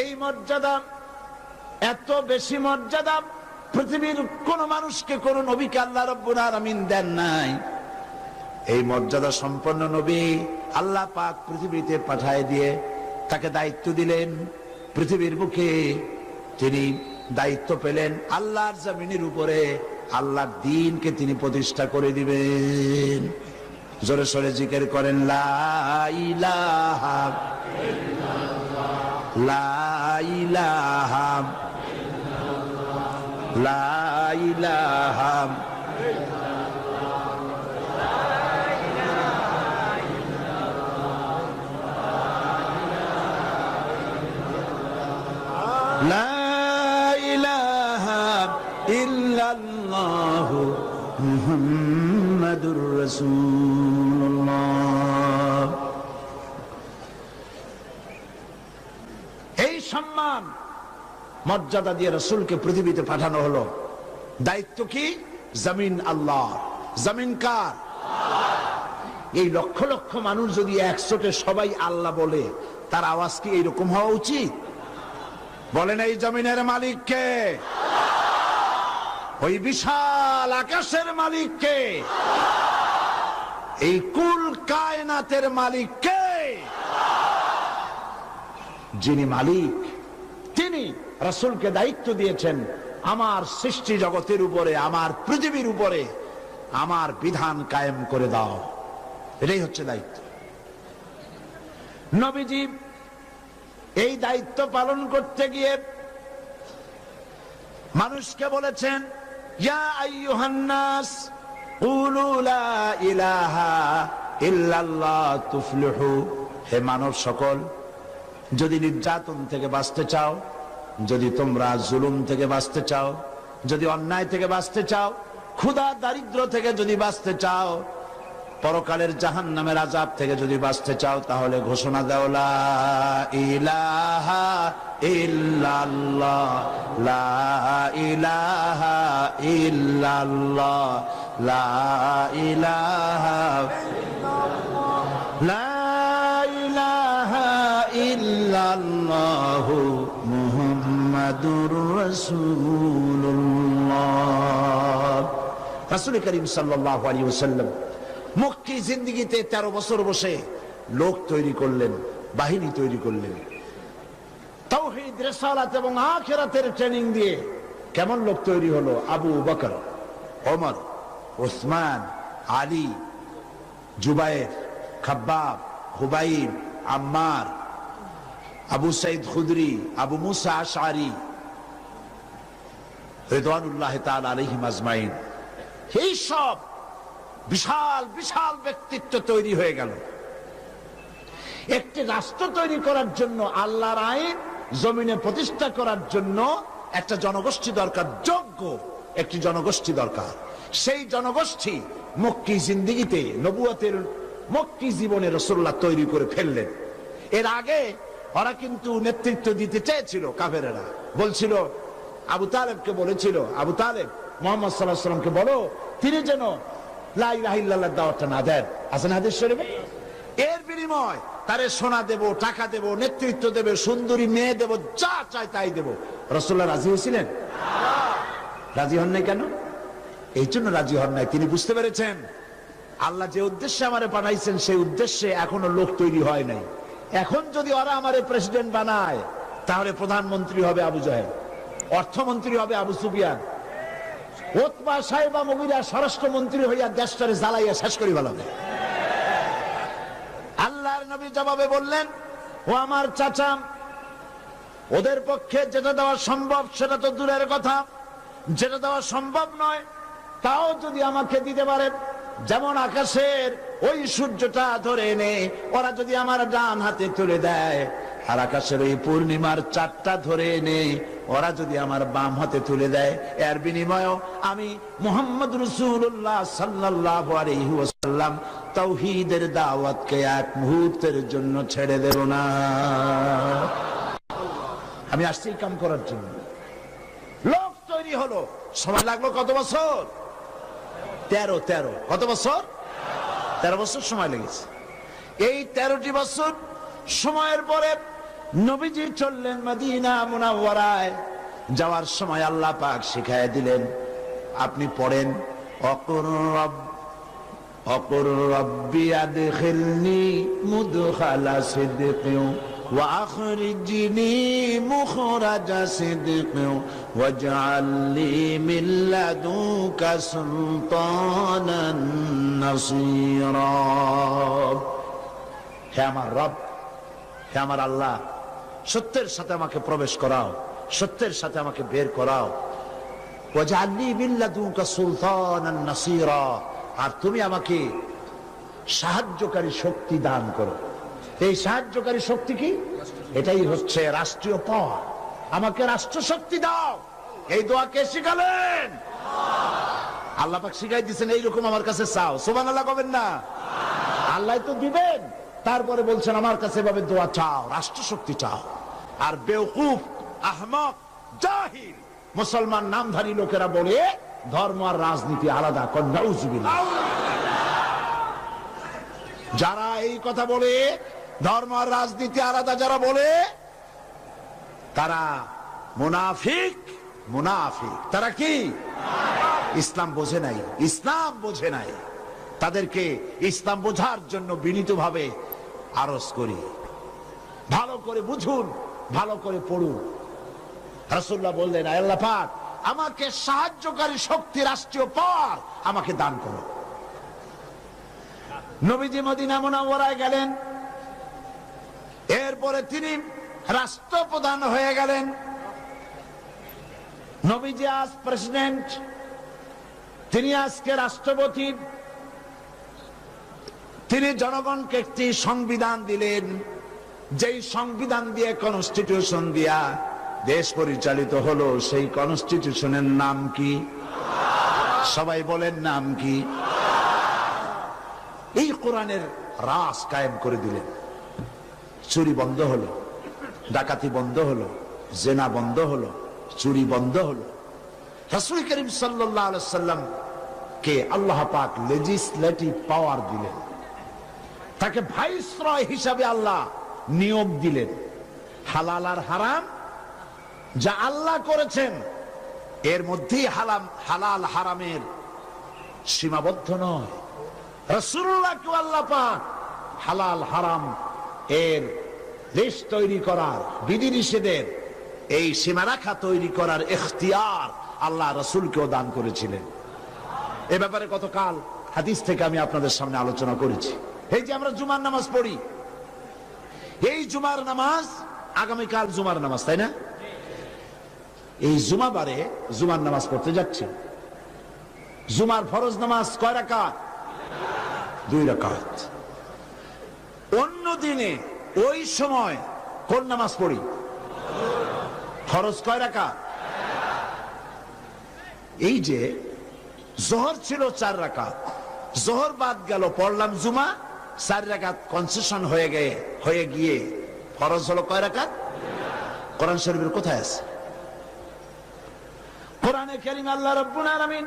এই মর্যাদা, এত বেশি মর্যাদা পৃথিবীর কোন মানুষকে, কোন নবীকে আল্লাহ রব্বুল আলামিন দেন নাই। এই মর্যাদা সম্পন্ন নবী আল্লাহ পাক পৃথিবীতে পাঠায় দিয়ে তাকে দায়িত্ব দিলেন। পৃথিবীর বুকে তিনি দায়িত্ব পেলেন আল্লাহর জমিনের উপরে। আল্লাহর দিনকে তিনি প্রতিষ্ঠা করে দিবেন। জোরে সরে জিকের করেন, লা لا إله لا إله لا إله إلا الله محمد رسول মর্যাদা দিয়ে রসুলকে পৃথিবীতে পাঠানো হলো। দায়িত্ব কি? জমিন আল্লাহ। জমিন কার? এই লক্ষ লক্ষ মানুষ যদি একশোটে সবাই আল্লাহ বলে, তার আওয়াজ কি এইরকম হওয়া উচিত? বলেন এই জমিনের মালিককে ওই বিশাল আকাশের মালিককে এই কুল কায়নাতের মালিককে যিনি মালিক, তিনি রসুলকে দায়িত্ব দিয়েছেন, আমার সৃষ্টি জগতের উপরে, আমার পৃথিবীর উপরে, আমার বিধান কায়েম করে দাও। এটাই হচ্ছে দায়িত্ব। নবীজি এই দায়িত্ব পালন করতে গিয়ে মানুষকে বলেছেন হে মানব সকল, যদি নির্যাতন থেকে বাঁচতে চাও যদি তোমরা জুলুম থেকে বাঁচতে চাও, যদি অন্যায় থেকে বাঁচতে চাও, ক্ষুধা দারিদ্র থেকে যদি বাঁচতে চাও, পরকালের জাহান নামের আজাব থেকে যদি বাঁচতে চাও, তাহলে ঘোষণা দাও, লা ইলাহা ইল্লাল্লাহ, লা ইলাহা ইল্লাল্লাহ, লা লা জিন্দিগিতে তেরো বছর বসে লোক তৈরি করলেন, বাহিনী তৈরি করলেন। এবং ট্রেনিং দিয়ে কেমন লোক তৈরি হলো? আবু বকর, ওমর, ওসমান, আলী, জুবায়ের, খাব্বাব, হুবাইব, আম্মার আবু সাইদ খুদরি, আবু মুসা আশারি রেদওয়ানুল্লাহ তাআলা আলাইহিম আজমাইন। এই সব বিশাল বিশাল ব্যক্তিত্ব তৈরি হয়ে গেল। একটি রাষ্ট্র তৈরি করার জন্য আল্লাহর আইন, জমিনে প্রতিষ্ঠা করার জন্য একটা জনগোষ্ঠী দরকার, যোগ্য একটি জনগোষ্ঠী দরকার। সেই জনগোষ্ঠী মক্কি জিন্দিগিতে নবুয়াতের মক্কি জীবনে রসুল্লাহ তৈরি করে ফেললেন। এর আগে ওরা কিন্তু নেতৃত্ব দিতে চেয়েছিল কাফেরেরা। বলছিল, আবু তালেবকে বলেছিল, আবু তালেব, মোহাম্মদ সাল্লাহ সাল্লামকে বলো, তিনি যেন লাই রাহিল্লাহ না দেন। আসেন হাদিস শরীফে? এর বিনিময় তারে সোনা দেব, টাকা দেব, নেতৃত্ব দেবে, সুন্দরী মেয়ে দেব, যা চাই তাই দেব। রসুল্লাহ রাজি হয়েছিলেন? রাজি হন নাই কেন? এই জন্য রাজি হন নাই। তিনি বুঝতে পেরেছেন, আল্লাহ যে উদ্দেশ্যে আমারে পাঠাইছেন, সেই উদ্দেশ্যে এখনও লোক তৈরি হয় নাই। এখন যদি ওরা আমারে প্রেসিডেন্ট বানায়, তাহলে প্রধানমন্ত্রী হবে আবু জাহেদ অর্থমন্ত্রী হবে আবু সুফিয়ান। সাহেবা মবিরা স্বরাষ্ট্রমন্ত্রী হইয়া দেশটারে জ্বালাইয়া শেষ করি ভালো আল্লাহর নবী জবাবে বললেন, ও আমার চাচা, ওদের পক্ষে যেটা দেওয়া সম্ভব সেটা তো দূরের কথা। যেটা দেওয়া সম্ভব নয়, তাও যদি আমাকে দিতে পারেন, যেমন আকাশের ওই সূর্যটা ধরে এনে ওরা যদি আমার ডান হাতে তুলে দেয়, আর আকাশের ওই পূর্ণিমার চারটা ধরে এনে ওরা যদি আমার বাম হাতে তুলে দেয়, এর বিনিময় আমি মোহাম্মদ রসুল্লাহ সাল্লাহ আলহিহাসাল্লাম তৌহিদের দাওয়াতকে এক মুহূর্তের জন্য ছেড়ে দেব না। আমি আসছি কাম করার জন্য। লোক তৈরি হলো। সময় লাগল কত বছর? তেরো তেরো। কত বছর? তেরো বছর সময় লেগেছে। এই তেরোটি বছর সময়ের পরে নবীজি চললেন মদিনা মুনাওয়ারায়। যাওয়ার সময় আল্লাহ পাক শিখাই দিলেন, আপনি পড়েন, অকুর রব, অকুর রব্বি আদখিলনি মুদখালা সিদকিন وأخرجني مخرج صدق واجعل لي من لدنك سلطانا نصيرا হে আমার রব হে আমার আল্লাহ সত্যের সাথে আমাকে প্রবেশ করাও সত্যের সাথে আমাকে বের করাও ওয়াজআলনি মিন লাদুনকা সুলতানান নাসীরা আর তুমি আমাকে সাহায্যকারী শক্তি দান করো এই সাহায্যকারী শক্তি কি? এটাই হচ্ছে রাষ্ট্রীয় পাওয়া আমাকে রাষ্ট্র শক্তি দাও। এই দোয়া কে শিখালেন? আল্লাহ পাক শিখাই দিচ্ছেন এইরকম আমার কাছে চাও। সোমান আল্লাহ কবেন না? আল্লাহ তো দিবেন। তারপরে বলছেন, আমার কাছে এভাবে দোয়া চাও রাষ্ট্র শক্তি চাও। আর বেউকুফ আহমক, জাহিল, মুসলমান নামধারী লোকেরা বলে, ধর্ম আর রাজনীতি আলাদা। কন্যাউজুবিল্লাহ যারা এই কথা বলে ধর্ম আর রাজনীতি আলাদা যারা বলে, তারা মুনাফিক মুনাফিক। তারা কি? ইসলাম বোঝে নাই। ইসলাম বোঝে নাই। তাদেরকে ইসলাম বোঝার জন্য বিনীতভাবে আরজ করি। ভালো করে বুঝুন, ভালো করে পড়ুন। রাসূলুল্লাহ বললেন, "আয় আল্লাহ আমাকে সাহায্যকারী শক্তি রাষ্ট্রীয় পাওয়ার আমাকে দান করো। নবীজি মদিনা মুনাওয়ারায় গেলেন। এরপরে তিনি রাষ্ট্রপ্রধান হয়ে গেলেন। নবীজি আজ প্রেসিডেন্ট তিনি আজকে রাষ্ট্রপতি। তিনি জনগণকে একটি সংবিধান দিলেন, যেই সংবিধান দিয়ে কনস্টিটিউশন দিয়া দেশ পরিচালিত হলো, সেই কনস্টিটিউশনের নাম কি? সবাই বলেন নাম কি? এই কোরআনের রাস কায়েম করে দিলেন। চুরি বন্ধ হলো, ডাকাতি বন্ধ হলো, জেনা বন্ধ হলো, চুরি বন্ধ হলো। রাসূল করিম সাল্লাম কে আল্লাহ পাক লেজিসলেটিভ পাওয়ার দিলেন। তাকে ভাইসরয় হিসাবে আল্লাহ নিয়োগ দিলেন। হালাল আর হারাম যা আল্লাহ করেছেন, এর মধ্যেই হালাম, হালাল হারামের সীমাবদ্ধ নয়। রসুল্লাহকে আল্লাহ পাক হালাল হারাম এর দেশ তৈরি করার বিধি নিষেধের এই সীমারেখা তৈরি করার এখতিয়ার আল্লাহ রসুলকেও দান করেছিলেন। এ ব্যাপারে গতকাল হাদিস থেকে আমি আপনাদের সামনে আলোচনা করেছি। এই যে আমরা জুমার নামাজ পড়ি, এই জুমার নামাজ আগামীকাল জুমার নামাজ, তাই না? এই জুমাবারে জুমার নামাজ পড়তে যাচ্ছে। জুমার ফরজ নামাজ কয় রাকাত? দুই রাকাত। অন্য দিনে ওই সময় কোন নামাজ পড়ি? ফরজ কয় রাকাত? এই যে, জোহর ছিল চার রাকাত। জোহর বাদ গেল, পড়লাম জুমা, চার রাকাত কনসেশন হয়ে গিয়ে হয়ে গিয়ে ফরজ হলো কয় রাকাত? কোরআন শরীফের কোথায় আছে? কোরআনে কারীম আল্লাহ রাব্বুল আলামিন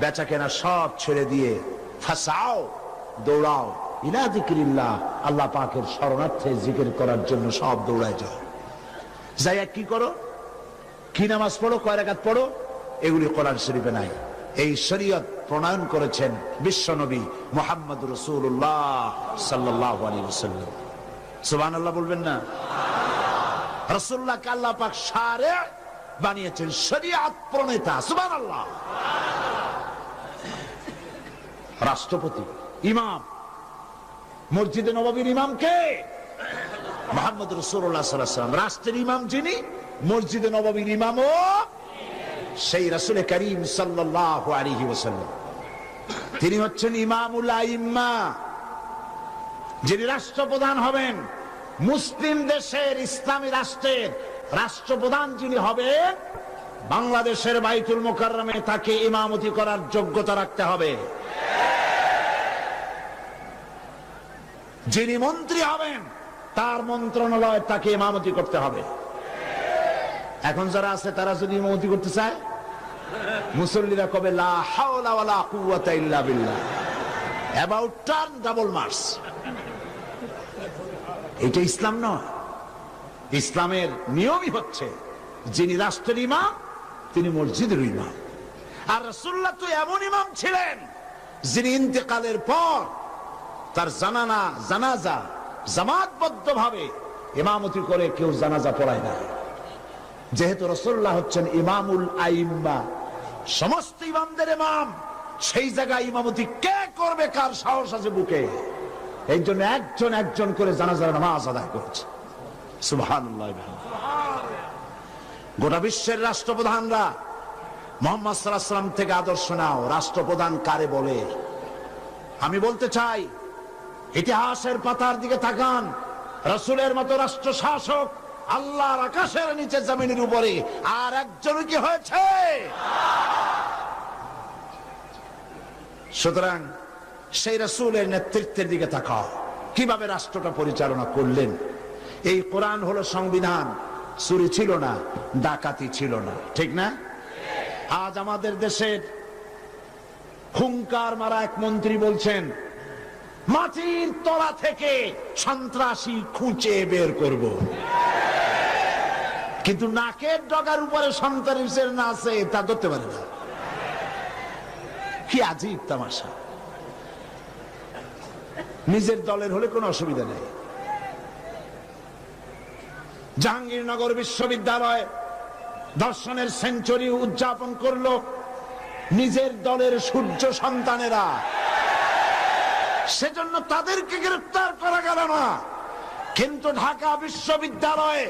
বেচা কেনা সব ছেড়ে দিয়ে, ফাঁসাও, দৌড়াও। ইলা আল্লাহ পাকের শরণার্থে জিকির করার জন্য সব দৌড়ায় যাও। যাইয়া কি করো? কি নামাজ পড়ো? কয় রাকাত পড়ো? এগুলি কোরআন শরীফে নাই। এই শরীয়ত প্রণয়ন করেছেন বিশ্বনবী মোহাম্মদ রসুল্লাহ সাল্লাহ আলী সুবান আল্লাহ বলবেন না? রসুল্লাহকে আল্লাহ পাক সারে বানিয়েছেন শরিয়াত প্রণেতা। সুবান আল্লাহ রাষ্ট্রপতি, ইমাম। মসজিদে নবাবীর ইমাম কে? মোহাম্মদ রসুল্লাহ রাষ্ট্রের ইমাম যিনি, মসজিদে নবাবীর ইমামও সেই রাসুল করিম সাল্লাহ আলিহি ওসাল্লাম তিনি হচ্ছেন ইমামুল আইম্মা, যিনি রাষ্ট্রপ্রধান হবেন। মুসলিম দেশের ইসলামী রাষ্ট্রের রাষ্ট্রপ্রধান যিনি হবেন, বাংলাদেশের বাইতুল মোকাররমে তাকে ইমামতি করার যোগ্যতা রাখতে হবে। যিনি মন্ত্রী হবেন, তার মন্ত্রণালয় তাকে ইমামতি করতে হবে। এখন যারা আছে, তারা যদি ইমামতি করতে চায়? মুসল্লিরা কবে অ্যাবাউট টার্ন ডাবল মার্স এটা ইসলাম নয়। ইসলামের নিয়মই হচ্ছে, যিনি রাষ্ট্রের ইমাম, তিনি মসজিদের ইমাম। আর রাসূলুল্লাহ তো এমন ইমাম ছিলেন, যিনি ইন্তেকালের পর তার জানানা, জানাজা জামাতবদ্ধ ভাবে ইমামতি করে কেউ জানাজা পড়ায় না। যেহেতু রসুল্লাহ হচ্ছেন ইমামুল আইম্মা, সমস্ত ইমামদের ইমাম, সেই জায়গায় ইমামতি কে করবে, কার সাহস আছে বুকে? এই জন্য একজন একজন করে জানাজার নামাজ আদায় করছে। গোটা বিশ্বের রাষ্ট্রপ্রধানরা মোহাম্মদ সাল্লাহ থেকে আদর্শ নাও। রাষ্ট্রপ্রধান কারে বলে? আমি বলতে চাই ইতিহাসের পাতার দিকে তাকান। রসুলের মতো রাষ্ট্র শাসক আল্লাহর আকাশের নিচে জমিনের উপরে। আর একজন কি হয়েছে? সুতরাং সেই রসুলের নেতৃত্বের দিকে তাকাও। কীভাবে রাষ্ট্রটা পরিচালনা করলেন? এই কোরআন হলো সংবিধান। চুরি ছিল না, ডাকাতি ছিল না। ঠিক না? আজ আমাদের দেশের হুঙ্কার মারা এক মন্ত্রী বলছেন মাটির তলা থেকে সন্ত্রাসী খুঁচে বের করব। কিন্তু নাকের ডগার উপরে সন্ত্রাসের না আছে, তা ধরতে পারে না। কি আজীব তামাশা। নিজের দলের হলে কোনো অসুবিধা নেই। জাহাঙ্গীরনগর বিশ্ববিদ্যালয় দর্শনের সেঞ্চুরি উদযাপন করল নিজের দলের সূর্য সন্তানেরা। সেজন্য তাদেরকে গ্রেফতার করা গেল না। কিন্তু ঢাকা বিশ্ববিদ্যালয়ে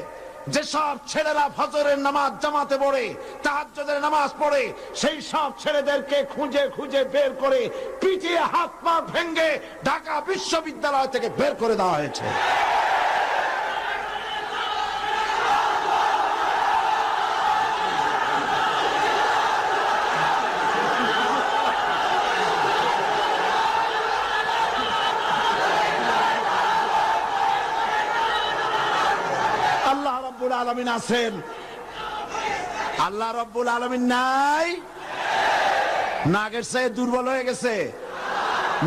যেসব ছেলেরা ফজরের নামাজ জামাতে পড়ে তাহাজের নামাজ পড়ে, সেই সব ছেলেদেরকে খুঁজে খুঁজে বের করে পিটিয়ে হাত পা ভেঙ্গে ঢাকা বিশ্ববিদ্যালয় থেকে বের করে দেওয়া হয়েছে আল্লাহ রব্বুল আলমিন আছেন? আল্লাহ রব্বুল আলমিন নাই? নাগের সাথে দুর্বল হয়ে গেছে।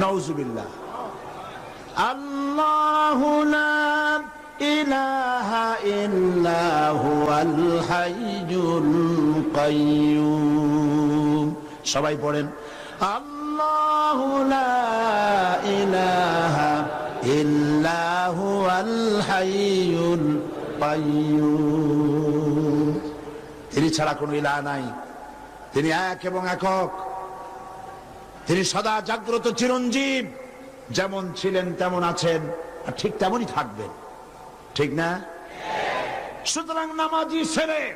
নৌজুবিল্লাহ আল্লাহ সবাই পড়েন। আল্লাহ লা ইলাহা তিনি ছাড়া কোনো ইলাহ নাই। তিনি এক এবং একক। তিনি সদা জাগ্রত চিরঞ্জীব। যেমন ছিলেন তেমন আছেন, আর ঠিক তেমনই থাকবেন। ঠিক না? সুতরাং নামাজি ছেলে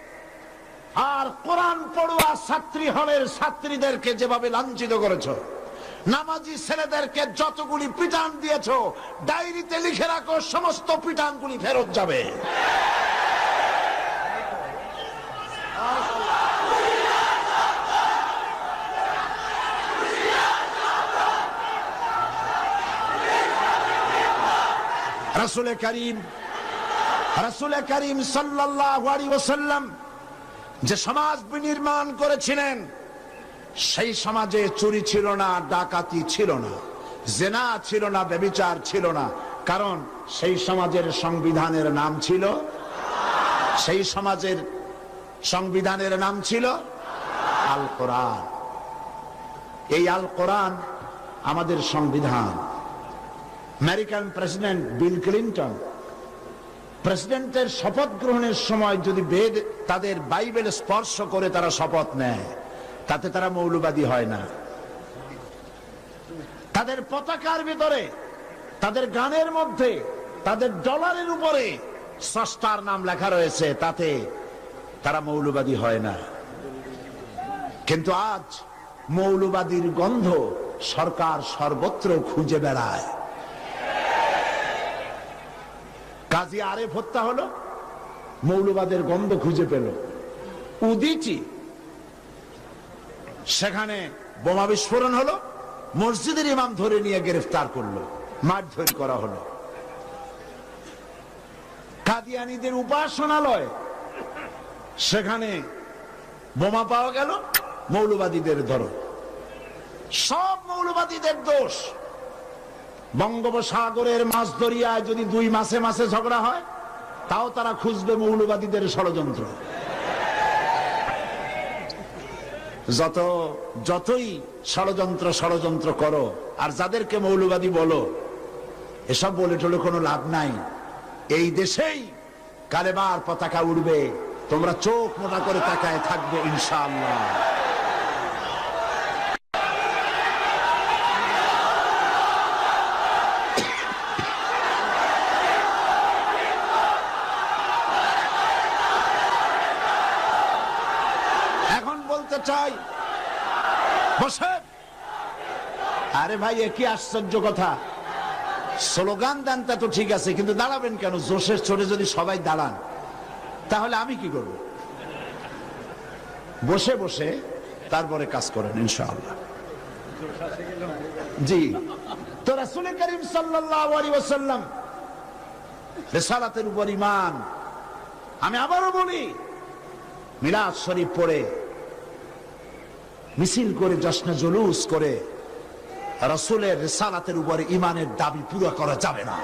আর কোরআন পড়ুয়া ছাত্রী হলের ছাত্রীদেরকে যেভাবে লাঞ্ছিত করেছ নামাজি ছেলেদেরকে যতগুলি পিটান দিয়েছ, ডায়েরিতে লিখে রাখো, সমস্ত পিটানগুলি ফেরত যাবে। রাসুল করিম রাসুল করিম ওয়াসাল্লাম যে সমাজ বিনির্মাণ করেছিলেন সেই সমাজে চুরি ছিল না, ডাকাতি ছিল না, জেনা ছিল না, ব্যবিচার ছিল না। কারণ সেই সমাজের সংবিধানের নাম ছিল? সেই সমাজের সংবিধানের নাম ছিল আল কোরআন এই আল কোরআন আমাদের সংবিধান। আমেরিকান প্রেসিডেন্ট বিল ক্লিন্টন প্রেসিডেন্টের শপথ গ্রহণের সময় যদি বেদ তাদের বাইবেল স্পর্শ করে, তারা শপথ নেয়। তাতে তারা মৌলবাদী হয় না। তাদের পতাকার ভিতরে, তাদের গানের মধ্যে, তাদের ডলারের উপরে স্রষ্টার নাম লেখা রয়েছে, তাতে তারা মৌলবাদী হয় না। কিন্তু আজ মৌলবাদীর গন্ধ সরকার সর্বত্র খুঁজে বেড়ায়। কাজী আরেফ হত্যা হলো, মৌলবাদের গন্ধ খুঁজে পেল। উদিচি সেখানে বোমা বিস্ফোরণ হলো, মসজিদের ইমাম ধরে নিয়ে গ্রেফতার করল, মারধর করা হলো। কাদিয়ানিদের উপাসনালয়, সেখানে বোমা পাওয়া গেল, মৌলবাদীদের ধরো। সব মৌলবাদীদের দোষ। বঙ্গোপসাগরের মাছ দরিয়ায় যদি দুই মাসে মাসে ঝগড়া হয়, তাও তারা খুঁজবে মৌলবাদীদের ষড়যন্ত্র। যত, যতই ষড়যন্ত্র ষড়যন্ত্র করো, আর যাদেরকে মৌলবাদী বলো, এসব বলে টলে কোনো লাভ নাই। এই দেশেই কালেবার পতাকা উড়বে, তোমরা চোখ মোটা করে তাকায় থাকবে ইনশাআল্লাহ এখন বলতে চাই। বসে আরে ভাই, এ কি আশ্চর্য কথা। স্লোগান দেন তা তো ঠিক আছে, কিন্তু দাঁড়াবেন কেন? জোশের ছোটে যদি সবাই দাঁড়ান, তাহলে আমি কি করব? বসে বসে তারপরে কাজ করেন, ইনশাআল্লাহ। জি। তো রাসূল করিম ওয়াসাল্লাম, রিসালাতের উপর ঈমান। আমি আবারও বলি, মিলাদ শরীফ পড়ে মিছিল করে জশ্নে জুলুস করে রসুলের রিসালাতের উপরে ইমানের দাবি পুরো করা যাবে না।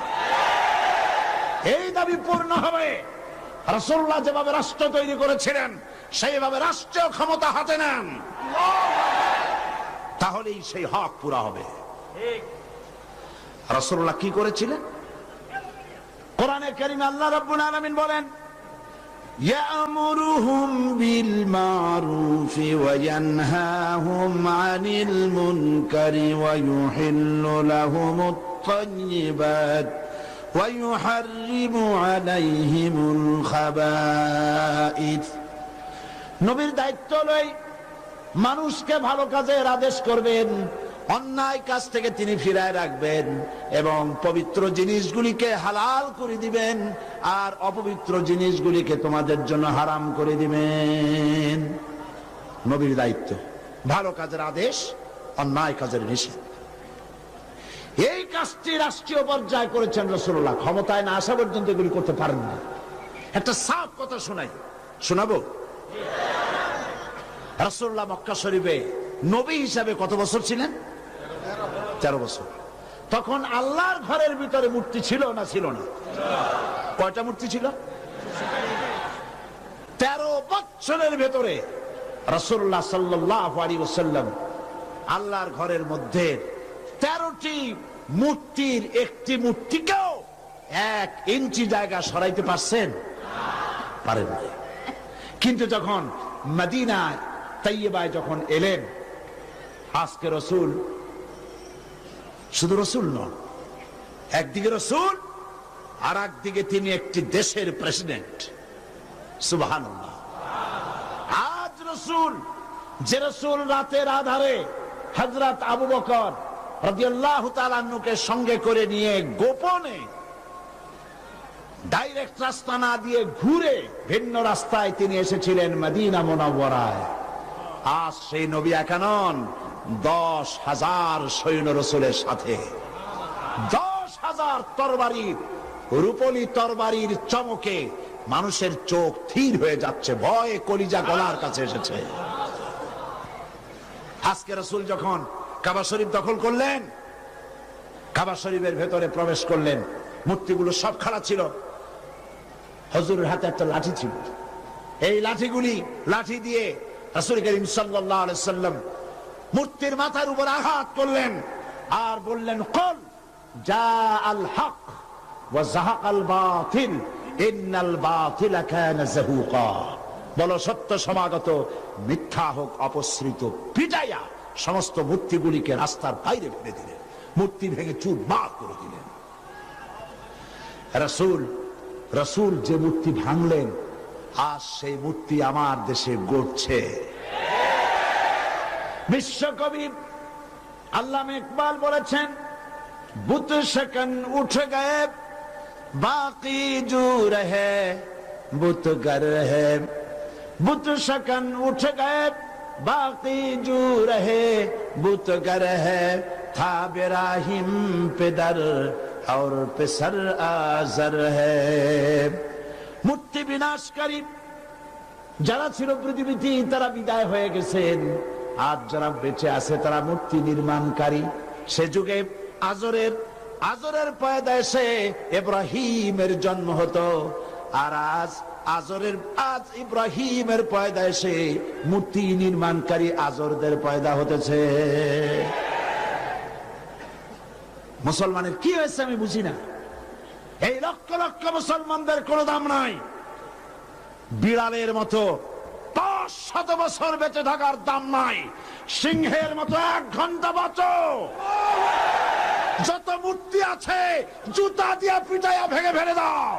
এই দাবি পূর্ণ হবে। রসুল্লাহ যেভাবে রাষ্ট্র তৈরি করেছিলেন, সেইভাবে রাষ্ট্রীয় ক্ষমতা হাতে নেন। তাহলেই সেই হক পুরা হবে। রসুল্লাহ কি করেছিলেন? কোরআনে করিম আল্লাহ রাব্বুল আলামিন বলেন يأمرهم بالمعروف وينهاهم عن المنكر ويحل لهم الطيبات ويحرم عليهم الخبائث নবীর দায়িত্ব লই মানুষকে ভালো কাজের আদেশ করবেন অন্যায় কাজ থেকে তিনি ফিরায় রাখবেন এবং পবিত্র জিনিসগুলিকে হালাল করে দিবেন আর অপবিত্র জিনিসগুলিকে তোমাদের জন্য হারাম করে দিবেন। নবীর দায়িত্ব, ভালো কাজের আদেশ, অন্যায় কাজের নিষেধ। এই কাজটি রাষ্ট্রীয় পর্যায়ে করেছেন রসুল্লাহ ক্ষমতায় না আসা পর্যন্ত এগুলি করতে পারেন না। একটা সাফ কথা শোনাই। শোনাবো? রসুল্লাহ মক্কা শরীফে নবী হিসাবে কত বছর ছিলেন? তেরো বছর। তখন আল্লাহর ঘরের ভিতরে মূর্তি ছিল না ছিল না? কয়টা মূর্তি ছিল? তেরো বছরের ভেতরে রসুল্লাহ সাল্লাম আল্লাহর ঘরের মধ্যে তেরোটি মূর্তির একটি মূর্তিকেও এক ইঞ্চি জায়গা সরাইতে পারছেন? পারেন কিন্তু যখন মদিনায় তাইয়েবায় যখন এলেন, আজকে রসুল শুধু রসুল নন, একদিকে রসুল আর একদিকে তিনি একটি দেশের প্রেসিডেন্ট। সুবাহান আজ রসুল, যে রসুল রাতের আধারে হজরত আবু বকর তাআলাকে সঙ্গে করে নিয়ে গোপনে ডাইরেক্ট রাস্তা না দিয়ে ঘুরে ভিন্ন রাস্তায় তিনি এসেছিলেন মদিনা মোনাওয়ারায়। আজ সেই নবী একানন দশ হাজার সৈন্য রসুলের সাথে। দশ হাজার তরবারির রূপলি তরবারির চমকে মানুষের চোখ থির হয়ে যাচ্ছে, ভয়ে কলিজা গলার কাছে এসেছে। আজকে রসুল যখন কাবা শরীফ দখল করলেন, কাবা শরীফের ভেতরে প্রবেশ করলেন, মূর্তিগুলো সব খাড়া ছিল। হজুরের হাতে একটা লাঠি ছিল। এই লাঠিগুলি, লাঠি দিয়ে রাসূল করিম আলাইহি সাল্লাম মূর্তির মাথার উপর আঘাত করলেন আর বললেন, কল যা আল হক বলো, সত্য সমাগত, মিথ্যা হোক, অপসৃত পিটাইয়া সমস্ত মূর্তিগুলিকে রাস্তার বাইরে ফেলে দিলেন। মূর্তি ভেঙে চুর বাদ করে দিলেন। রাসূল রাসূল যে মূর্তি ভাঙলেন, আজ সেই মূর্তি আমার দেশে গড়ছে। বিশ্বকবি আল্লাহ ইকবাল বলেছেন বুত সেকন উঠ গয়ে बाकी जू रहे बुत गर है बुत शकन उठ गए बाकी जू रहे बुत गर है था बेराहिम पेदर और पेसर आजर है মূর্তি বিনাশকারী যারা ছিল পৃথিবীতে তারা বিদায় হয়ে গেছেন আজ যারা বেঁচে আছে, তারা মূর্তি নির্মাণকারী। সে যুগে আজরের আজরের পয়দা এসে ইব্রাহিমের জন্ম হতো। আর আজ আজরের, আজ ইব্রাহিমের পয়দা এসে মূর্তি নির্মাণকারী আজরদের পয়দা হতেছে। মুসলমানের কি হয়েছে আমি বুঝি না। এই লক্ষ লক্ষ মুসলমানদের কোনো দাম নাই। বিড়ালের মতো দশ শত বছর বেঁচে থাকার দাম নাই। সিংহের মতো এক ঘণ্টা বাঁচো। যত মূর্তি আছে, জুতা দিয়া পিটাইয়া ভেঙে ফেলে দাও।